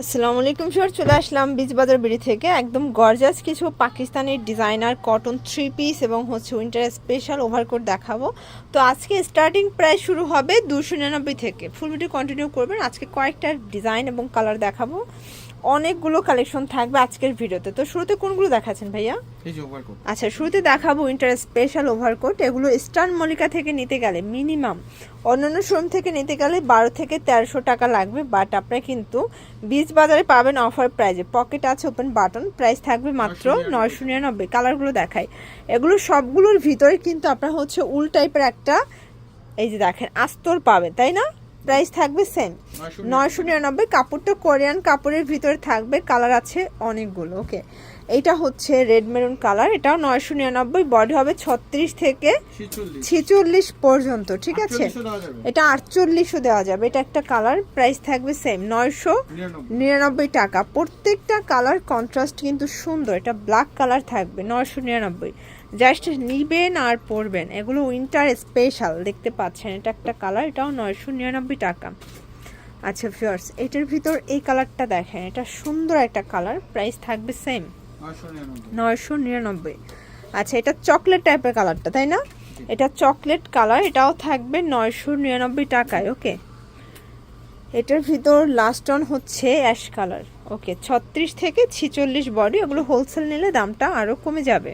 আসসালামু আলাইকুম স্যার চলে আসলাম বীজ বাজার বিড়ি থেকে। একদম গর্জাস কিছু Pakistani designer cotton three piece এবং হচ্ছে উইন্টার স্পেশাল ওভারকোট দেখাবো। তো আজকে স্টার্টিং প্রায় শুরু হবে দুশো নিরানব্বই থেকে। ফুল ভিডিও কন্টিনিউ করবেন। আজকে কয়েকটা ডিজাইন এবং কালার দেখাবো। অনেকগুলো কালেকশন থাকবে আজকের ভিডিওতে। তো শুরুতে কোনগুলো দেখাচ্ছেন ভাইয়া? এই যে ওভারকোট আচ্ছা শুরুতে দেখাবো উইন্টার স্পেশাল ওভারকোট এগুলো স্টার মলিকা থেকে নিতে গেলে মিনিমাম অন্যান্য শোরুম থেকে নিতে গেলে বারো থেকে তেরোশো টাকা লাগবে বাট আপনারা কিন্তু বীজ বাজারে পাবেন অফার প্রাইজে পকেট আছে ওপেন বাটন প্রাইস থাকবে মাত্র নয়শো নিরানব্বই। কালারগুলো দেখাই। এগুলো সবগুলোর ভিতরে কিন্তু আপনার হচ্ছে উল টাইপের একটা এই যে দেখেন আস্তর পাবেন তাই না? প্রাইস থাকবে সেম। নয়শো নিরানব্বই। কাপড়টা কোরিয়ান কাপড়ের ভিতরে থাকবে কালার আছে অনেকগুলো ওকে। এইটা হচ্ছে রেড মেরুন কালার এটাও নয়শো নিরানব্বই বডি হবে ছত্রিশ থেকে ছিচল্লিশ। পর্যন্ত ঠিক আছে? এটা আটচল্লিশও দেওয়া যাবে এটা একটা কালার প্রাইস থাকবে সেম নয়শো নিরানব্বই। টাকা। প্রত্যেকটা কালার কন্ট্রাস্ট কিন্তু সুন্দর এটা ব্ল্যাক কালার থাকবে নয়শো নিরানব্বই। জাস্ট নিবেন আর পরবেন এগুলো উইন্টার স্পেশাল দেখতে পাচ্ছেন এটা একটা কালার এটাও নয়শো নিরানব্বই টাকা। আচ্ছা ফিয়ার্স এটার ভিতর এই কালারটা দেখেন এটা সুন্দর একটা কালার প্রাইস থাকবে সেম নয়শো নিরানব্বই। আচ্ছা এটা চকলেট টাইপের কালারটা তাই না? এটা চকলেট কালার এটাও থাকবে নয়শো নিরানব্বই টাকায় ওকে এটার ভিতর লাস্ট অন হচ্ছে অ্যাশ কালার ওকে ছত্রিশ থেকে ছিচল্লিশ বডি ওগুলো হোলসেল নিলে দামটা আরও কমে যাবে।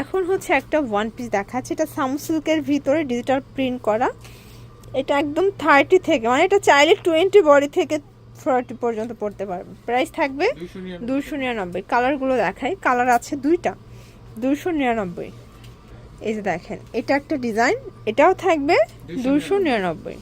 এখন হচ্ছে একটা ওয়ান পিস দেখাচ্ছে, এটা সামসিল্কের ভিতরে ডিজিটাল প্রিন্ট করা। এটা একদম থার্টি থেকে মানে এটা চাইলে টোয়েন্টি বডি থেকে ফোরটি পর্যন্ত পড়তে পারবে প্রাইস থাকবে দুশো নিরানব্বই। কালারগুলো দেখাই। কালার আছে দুইটা। দুশো নিরানব্বই। এই যে দেখেন এটা একটা ডিজাইন এটাও থাকবে দুশো নিরানব্বই।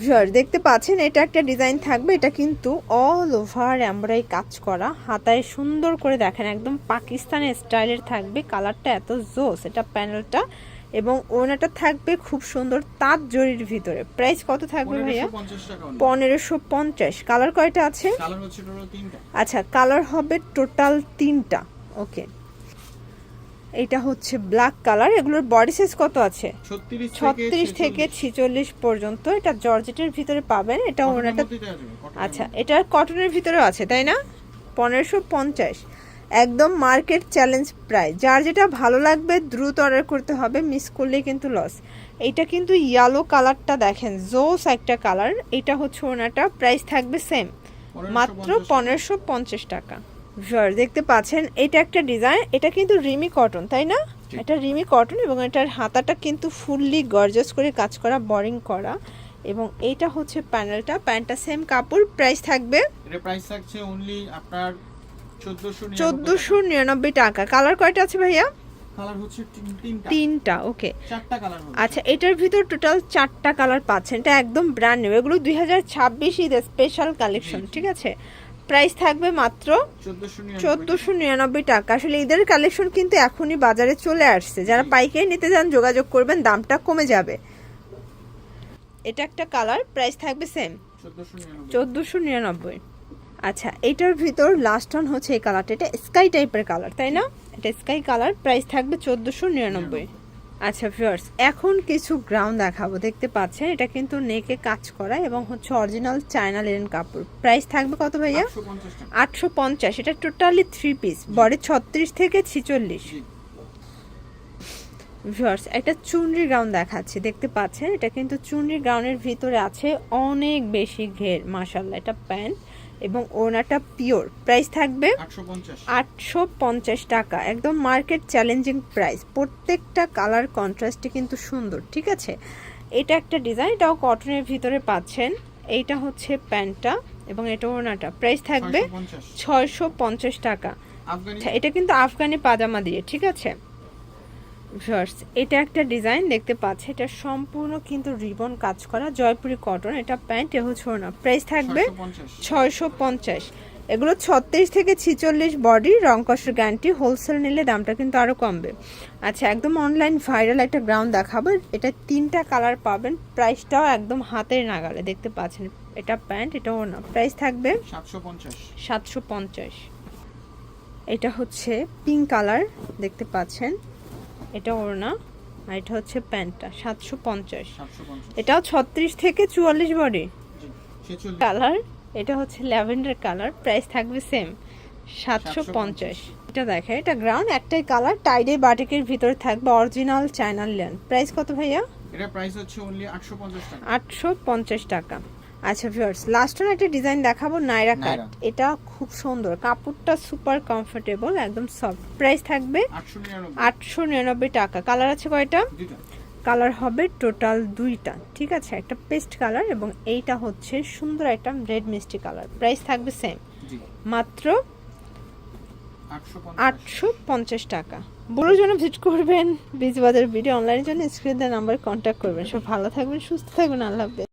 ভিউয়ার দেখতে পাচ্ছেন এটা একটা ডিজাইন থাকবে। এটা কিন্তু অল ওভার এমব্রয়ডারি কাজ করা। হাতায় সুন্দর করে দেখেন একদম পাকিস্তানের স্টাইলের থাকবে। কালারটা এত জোস এটা প্যানেলটা এবং ওনাটা থাকবে খুব সুন্দর তাঁত জরির ভিতরে। প্রাইস কত থাকবে ভাইয়া? পনেরোশো পঞ্চাশ কালার কয়টা আছে? আচ্ছা কালার হবে টোটাল তিনটা। ওকে এটা হচ্ছে ব্ল্যাক কালার এগুলোর বডি সাইজ কত আছে? ছত্রিশ ছত্রিশ থেকে ছিচল্লিশ। পর্যন্ত। এটা জর্জেটের ভিতরে পাবেন। এটা ওনাটা আচ্ছা এটা কটনের ভিতরেও আছে তাই না? পনেরোশো পঞ্চাশ। একদম মার্কেট চ্যালেঞ্জ প্রায় যার যেটা ভালো লাগবে দ্রুত অর্ডার করতে হবে মিস করলে কিন্তু লস এইটা কিন্তু ইয়েলো কালারটা দেখেন জোস একটা কালার এটা হচ্ছে ওনাটা প্রাইস থাকবে সেম মাত্র পনেরোশো পঞ্চাশ টাকা। ভিউয়ার দেখতে পাচ্ছেন এটা একটা ডিজাইন এটা কিন্তু রিমি কটন তাই না? এটা রিমি কটন এবং এটার হাতাটা কিন্তু ফুললি গর্জাস করে কাজ করা বরিং করা। এবং এইটা হচ্ছে প্যানেলটা প্যান্টটা সেম কাপড় প্রাইস থাকবে এটা প্রাইস থাকছে অনলি আপনার চোদ্দশো নিরানব্বই টাকা। কালার কয়টা আছে ভাইয়া? কালার হচ্ছে তিনটা। তিনটা ওকে চারটা কালার হবে আচ্ছা এটার ভিতর টোটাল চারটা কালার পাচ্ছেন। এটা একদম ব্র্যান্ড নিউ এগুলো দুই হাজার ছাব্বিশ ঈদ স্পেশাল কালেকশন ঠিক আছে? প্রাইস থাকবে মাত্র চোদ্দশো নিরানব্বই টাকা। আসলে ঈদের কালেকশন কিন্তু এখনই বাজারে চলে আসছে। যারা পাইকারি নিতে যান যোগাযোগ করবেন দামটা কমে যাবে। এটা একটা কালার প্রাইস থাকবে সেম চোদ্দোশো নিরানব্বই। আচ্ছা এটার ভিতর লাস্ট অন হচ্ছে এই কালারটা এটা স্কাই টাইপের কালার তাই না? এটা স্কাই কালার প্রাইস থাকবে চোদ্দোশো নিরানব্বই। আচ্ছা ভিউয়ার্স এখন কিছু গ্রাউন্ড দেখাবো। দেখতে পাচ্ছেন এটা কিন্তু নেকে কাজ করা এবং হচ্ছে অরিজিনাল চায়না লেন কাপড়। প্রাইস থাকবে কত ভাইয়া? আটশো পঞ্চাশ এটা টোটালি থ্রি পিস বডি ছত্রিশ থেকে ছিচল্লিশ। জি। ভিউয়ার্স একটা চুনরি গাউন দেখাচ্ছি। দেখতে পাচ্ছেন এটা কিন্তু চুনরি গাউনের ভিতরে আছে অনেক বেশি ঘের মাশাল্লাহ এটা প্যান্ট এবং ওনাটা পিওর। প্রাইস থাকবে আটশো পঞ্চাশ। টাকা। একদম মার্কেট চ্যালেঞ্জিং প্রাইস। প্রত্যেকটা কালার কন্ট্রাস্টে কিন্তু সুন্দর ঠিক আছে? এটা একটা ডিজাইন এটাও কটনের ভিতরে পাচ্ছেন। এইটা হচ্ছে প্যান্টটা এবং এটা ওনাটা প্রাইস থাকবে ছয়শো পঞ্চাশ। টাকা। আচ্ছা এটা কিন্তু আফগানি পাজামা দিয়ে ঠিক আছে? ভিউয়ার্স এটা একটা ডিজাইন দেখতে পাচ্ছে। এটা সম্পূর্ণ কিন্তু রিবন কাজ করা জয়পুরি কটন। এটা প্যান্ট এ হচ্ছে না প্রাইস থাকবে ছয়শো পঞ্চাশ। এগুলো ছত্রিশ থেকে ছিচল্লিশ বডি রংকসের গ্যারান্টি হোলসেল নিলে দামটা কিন্তু আরও কমবে। আচ্ছা একদম অনলাইন ভাইরাল একটা গ্রাউন্ড দেখাবো। এটা তিনটা কালার পাবেন। প্রাইসটাও একদম হাতের নাগালে দেখতে পাচ্ছেন। এটা প্যান্ট এটা ওনা প্রাইস থাকবে সাতশো পঞ্চাশ। এটা হচ্ছে পিঙ্ক কালার দেখতে পাচ্ছেন। এটা ওড়না আর এটা হচ্ছে প্যান্টটা সাতশো পঞ্চাশ। এটাও ছত্রিশ থেকে চুয়াল্লিশ বডি। কালার এটা হচ্ছে ল্যাভেন্ডার কালার প্রাইস থাকবে সেম সাতশো পঞ্চাশ। এটা দেখে এটা গ্রাউন্ড একটাই কালার টাইডে বাটিকের ভিতরে থাকবে অরিজিনাল চায়নার ল্যান্ড। প্রাইস কত ভাইয়া? এটা প্রাইস হচ্ছে অনলি আটশো পঞ্চাশ টাকা। আটশো পঞ্চাশ টাকা। আচ্ছা ভিউয়ার্স লাস্ট ওয়ান একটা ডিজাইন দেখাবো নাইরা কাট এটা খুব সুন্দর। কাপড়টা সুপার কমফোর্টেবল একদম সফট প্রাইস থাকবে আটশো নিরানব্বই। টাকা। কালার আছে কয়টা? কালার হবে টোটাল দুইটা। ঠিক আছে? একটা পেস্ট কালার এবং এইটা হচ্ছে সুন্দর একটা রেড মিষ্টি কালার প্রাইস থাকবে সেম জি। মাত্র আটশো পঞ্চাশ। টাকা। বড়োর জন্য ভিজিট করবেন। বীজ বাজার ভিডিও অনলাইনের জন্য স্ক্রিন নাম্বার কন্ট্যাক্ট করবেন। সব ভালো থাকবেন সুস্থ থাকবেন। আল্লাহ হাফেজ।